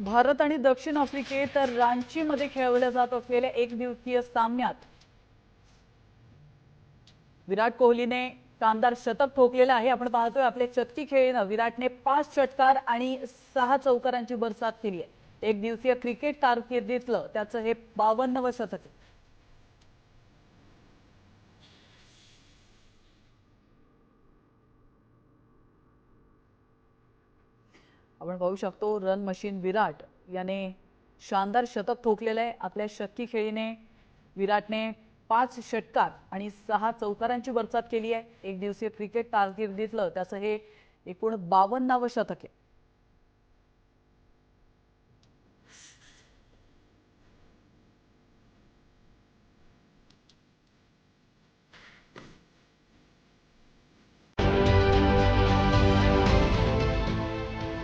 भारत आणि दक्षिण आफ्रिकेत रांचीमध्ये खेळवल्या जात असलेल्या एक दिवसीय सामन्यात विराट कोहलीने कामदार शतक ठोकलेलं आहे. आपण पाहतोय आपले शतकी खेळीनं विराटने पाच षटकार आणि सहा चौकारांची बरसात केली आहे. एक दिवसीय क्रिकेट कारकिर्दीतलं त्याचं हे बावन्नवं शतक आपण पाहू शकतो रन मशीन विराट याने शानदार शतक ठोकलेलं आहे. आपल्या शतकी खेळीने विराटने पाच षटकार आणि सहा चौकारांची बरसात केली आहे. एक दिवसीय क्रिकेट कारकिर्दीतलं त्याचं हे एकूण बावन्नावं शतक आहे.